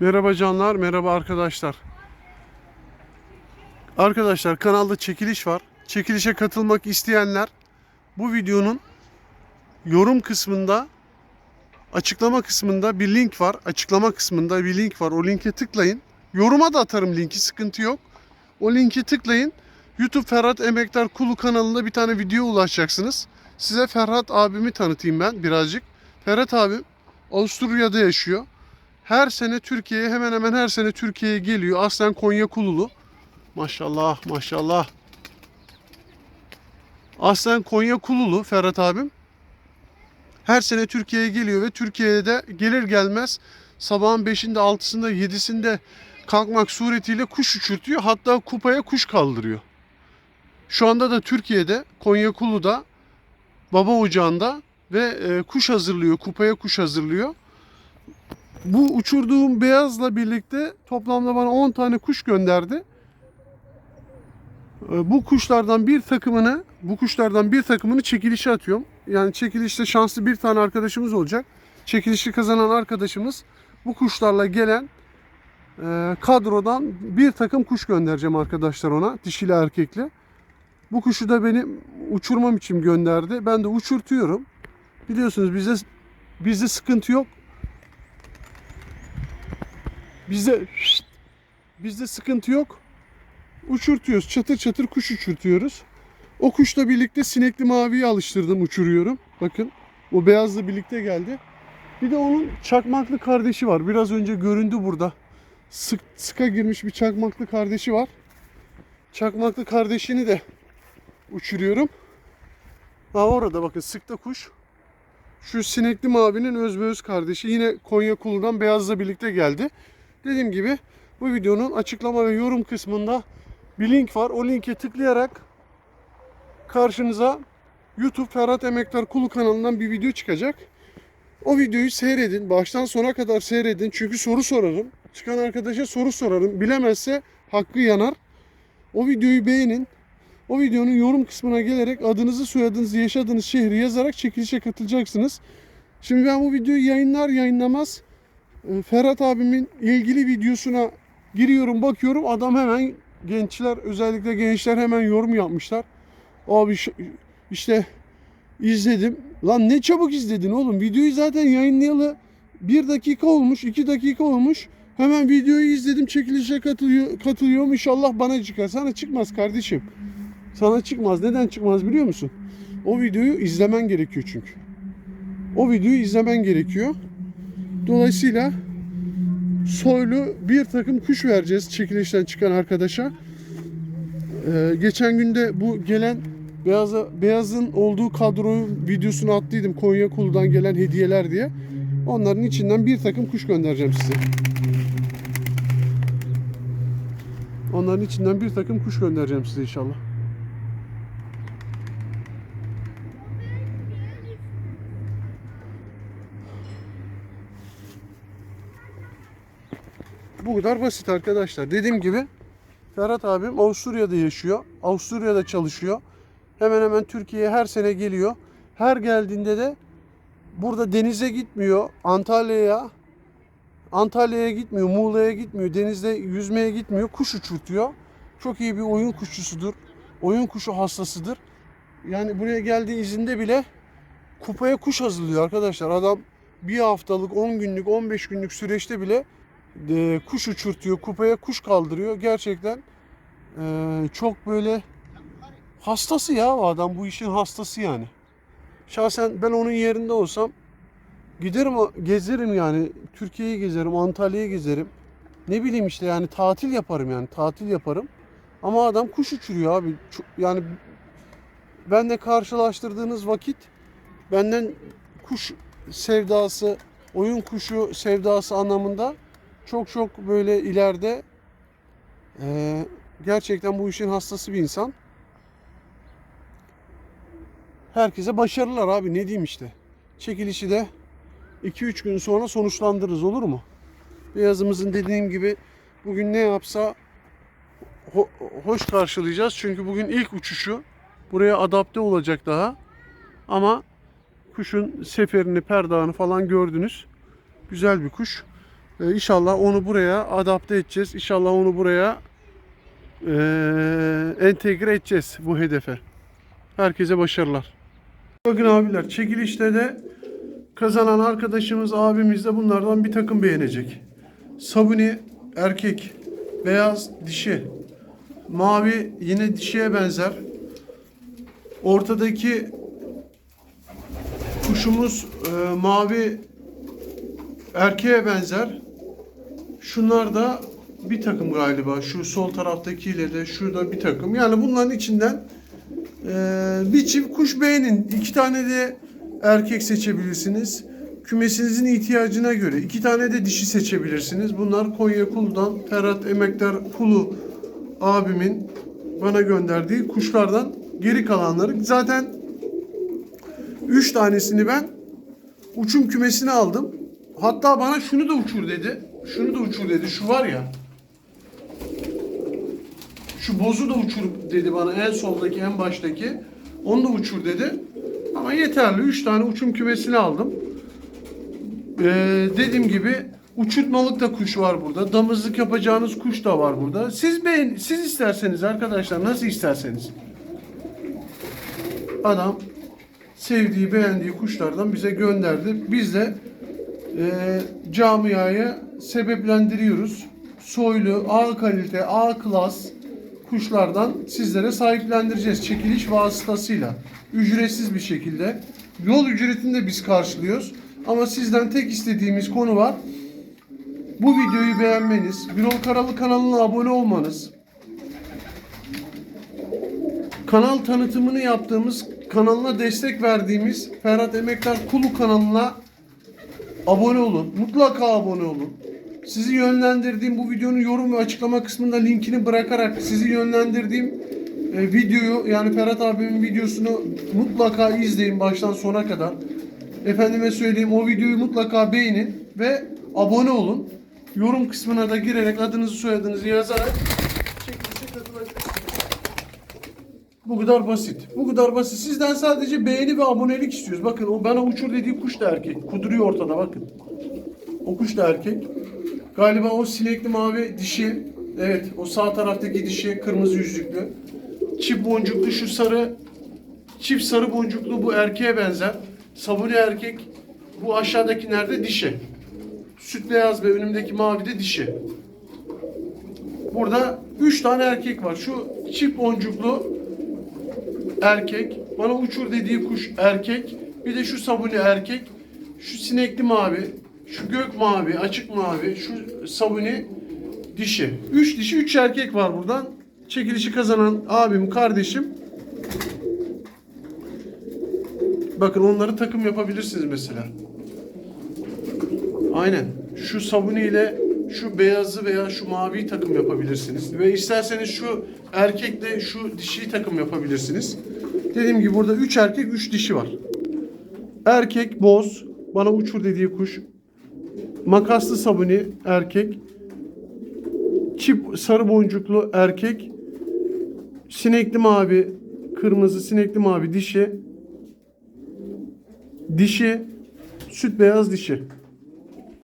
Merhaba canlar, merhaba arkadaşlar. Arkadaşlar kanalda çekiliş var. Çekilişe katılmak isteyenler bu videonun yorum kısmında açıklama kısmında bir link var. Açıklama kısmında bir link var. O linke tıklayın. Yoruma da atarım linki sıkıntı yok. O linki tıklayın. YouTube Ferhat Emektar Kulu kanalında bir tane video ulaşacaksınız. Size Ferhat abimi tanıtayım ben birazcık. Ferhat abim Avusturya'da yaşıyor. Her sene Türkiye'ye hemen hemen her sene Türkiye'ye geliyor. Aslen Konya Kululu. Maşallah maşallah. Aslen Konya Kululu Ferhat abim. Her sene Türkiye'ye geliyor ve Türkiye'de gelir gelmez sabahın 5'inde 6'sında 7'sinde kalkmak suretiyle kuş uçurtuyor. Hatta kupaya kuş kaldırıyor. Şu anda da Türkiye'de Konya Kulu'da baba ocağında ve e, kuş hazırlıyor. Kupaya kuş hazırlıyor. Bu uçurduğum beyazla birlikte toplamda bana 10 tane kuş gönderdi. E, Bu kuşlardan bir takımını, bu kuşlardan bir takımını çekilişe atıyorum. Yani çekilişte şanslı bir tane arkadaşımız olacak. Çekilişi kazanan arkadaşımız bu kuşlarla gelen e, kadrodan bir takım kuş göndereceğim arkadaşlar ona. Dişili erkekli. Bu kuşu da benim uçurmam için gönderdi. Ben de uçurtuyorum. Biliyorsunuz bizde bizde sıkıntı yok. Bizde bizde sıkıntı yok. Uçurtuyoruz. Çatır çatır kuş uçurtuyoruz. O kuşla birlikte sinekli maviyi alıştırdım, uçuruyorum. Bakın o beyazla birlikte geldi. Bir de onun çakmaklı kardeşi var. Biraz önce göründü burada. Sık, sıka girmiş bir çakmaklı kardeşi var. Çakmaklı kardeşini de uçuruyorum. Ha orada bakın sıkta kuş. Şu sinekli mavinin özbeöz kardeşi yine Konya Kulu'dan beyazla birlikte geldi. Dediğim gibi bu videonun açıklama ve yorum kısmında bir link var. O linke tıklayarak karşınıza YouTube Ferhat Emektar Kulu kanalından bir video çıkacak. O videoyu seyredin. Baştan sona kadar seyredin. Çünkü soru sorarım. Çıkan arkadaşa soru sorarım. Bilemezse hakkı yanar. O videoyu beğenin. O videonun yorum kısmına gelerek adınızı, soyadınızı, yaşadığınız şehri yazarak çekilişe katılacaksınız. Şimdi ben bu videoyu yayınlar yayınlamaz Ferhat abimin ilgili videosuna giriyorum, bakıyorum. Adam hemen gençler, özellikle gençler hemen yorum yapmışlar. Abi işte izledim. Lan ne çabuk izledin oğlum. Videoyu zaten yayınlayalı bir dakika olmuş, iki dakika olmuş. Hemen videoyu izledim, çekilişe katılıyor, katılıyorum. İnşallah bana çıkar. Sana çıkmaz kardeşim. Sana çıkmaz. Neden çıkmaz biliyor musun? O videoyu izlemen gerekiyor çünkü. O videoyu izlemen gerekiyor. Dolayısıyla soylu bir takım kuş vereceğiz çekilişten çıkan arkadaşa. Ee, geçen günde bu gelen Beyaza, Beyaz'ın olduğu kadroyu videosunu attıydım Konya Kulu'dan gelen hediyeler diye. Onların içinden bir takım kuş göndereceğim size. Onların içinden bir takım kuş göndereceğim size inşallah. Bu kadar basit arkadaşlar. Dediğim gibi Ferhat abim Avusturya'da yaşıyor. Avusturya'da çalışıyor. Hemen hemen Türkiye'ye her sene geliyor. Her geldiğinde de burada denize gitmiyor. Antalya'ya Antalya'ya gitmiyor, Muğla'ya gitmiyor, denizde yüzmeye gitmiyor, kuş uçurtuyor. Çok iyi bir oyun kuşçusudur. Oyun kuşu hastasıdır. Yani buraya geldiği izinde bile kupaya kuş hazırlıyor arkadaşlar. Adam bir haftalık, 10 günlük, 15 günlük süreçte bile e, kuş uçurtuyor, kupaya kuş kaldırıyor. Gerçekten e, çok böyle hastası ya o adam bu işin hastası yani. Şahsen ben onun yerinde olsam giderim gezerim yani Türkiye'yi gezerim, Antalya'yı gezerim. Ne bileyim işte yani tatil yaparım yani tatil yaparım. Ama adam kuş uçuruyor abi. Yani benle karşılaştırdığınız vakit benden kuş sevdası, oyun kuşu sevdası anlamında çok çok böyle ileride eee, gerçekten bu işin hastası bir insan. Herkese başarılar abi ne diyeyim işte. Çekilişi de 2-3 gün sonra sonuçlandırırız olur mu? Beyazımızın dediğim gibi bugün ne yapsa ho- hoş karşılayacağız. Çünkü bugün ilk uçuşu. Buraya adapte olacak daha. Ama kuşun seferini, perdağını falan gördünüz. Güzel bir kuş. Ee, inşallah onu buraya adapte edeceğiz. İnşallah onu buraya eee, entegre edeceğiz bu hedefe. Herkese başarılar. Bakın abiler çekilişte de kazanan arkadaşımız abimiz de bunlardan bir takım beğenecek. Sabuni erkek, beyaz dişi, mavi yine dişiye benzer. Ortadaki kuşumuz e, mavi erkeğe benzer. Şunlar da bir takım galiba. Şu sol taraftakiyle de şurada bir takım. Yani bunların içinden ee, bir çift kuş beğenin. İki tane de erkek seçebilirsiniz. Kümesinizin ihtiyacına göre. iki tane de dişi seçebilirsiniz. Bunlar Konya Kulu'dan Ferhat Emektar Kulu abimin bana gönderdiği kuşlardan geri kalanları. Zaten üç tanesini ben uçum kümesine aldım. Hatta bana şunu da uçur dedi. Şunu da uçur dedi. Şu var ya. Şu bozu da uçur dedi bana en soldaki en baştaki. Onu da uçur dedi. Ama yeterli. 3 tane uçum kümesini aldım. Ee, dediğim gibi uçurtmalık da kuş var burada. Damızlık yapacağınız kuş da var burada. Siz beğen siz isterseniz arkadaşlar nasıl isterseniz. Adam sevdiği, beğendiği kuşlardan bize gönderdi. Biz de e, camiaya sebeplendiriyoruz. Soylu, A kalite, A klas kuşlardan sizlere sahiplendireceğiz çekiliş vasıtasıyla. Ücretsiz bir şekilde. Yol ücretini de biz karşılıyoruz. Ama sizden tek istediğimiz konu var. Bu videoyu beğenmeniz, Birol Karalı kanalına abone olmanız, kanal tanıtımını yaptığımız, kanalına destek verdiğimiz Ferhat Emektar Kulu kanalına abone olun. Mutlaka abone olun. Sizi yönlendirdiğim bu videonun yorum ve açıklama kısmında linkini bırakarak sizi yönlendirdiğim e, videoyu yani Ferhat abimin videosunu mutlaka izleyin baştan sona kadar. Efendime söyleyeyim o videoyu mutlaka beğenin ve abone olun. Yorum kısmına da girerek adınızı soyadınızı yazarak çekilişe. Bu kadar basit. Bu kadar basit. Sizden sadece beğeni ve abonelik istiyoruz. Bakın o bana uçur dediği kuş da erkek. Kuduruyor ortada bakın. O kuş da erkek. Galiba o sinekli mavi dişi. Evet o sağ taraftaki dişi kırmızı yüzlüklü. Çift boncuklu şu sarı çift sarı boncuklu bu erkeğe benzer. Sabuni erkek bu aşağıdaki nerede dişi. Süt beyaz ve önümdeki mavi de dişi. Burada üç tane erkek var. Şu çift boncuklu erkek. Bana uçur dediği kuş erkek. Bir de şu sabuni erkek. Şu sinekli mavi. Şu gök mavi, açık mavi. Şu sabuni dişi. Üç dişi, üç erkek var buradan. Çekilişi kazanan abim, kardeşim. Bakın onları takım yapabilirsiniz mesela. Aynen. Şu sabuni ile şu beyazı veya şu maviyi takım yapabilirsiniz. Ve isterseniz şu erkekle şu dişiyi takım yapabilirsiniz. Dediğim gibi burada 3 erkek 3 dişi var. Erkek boz. Bana uçur dediği kuş. Makaslı sabuni erkek. Çip sarı boncuklu erkek. Sinekli mavi kırmızı sinekli mavi dişi. Dişi süt beyaz dişi.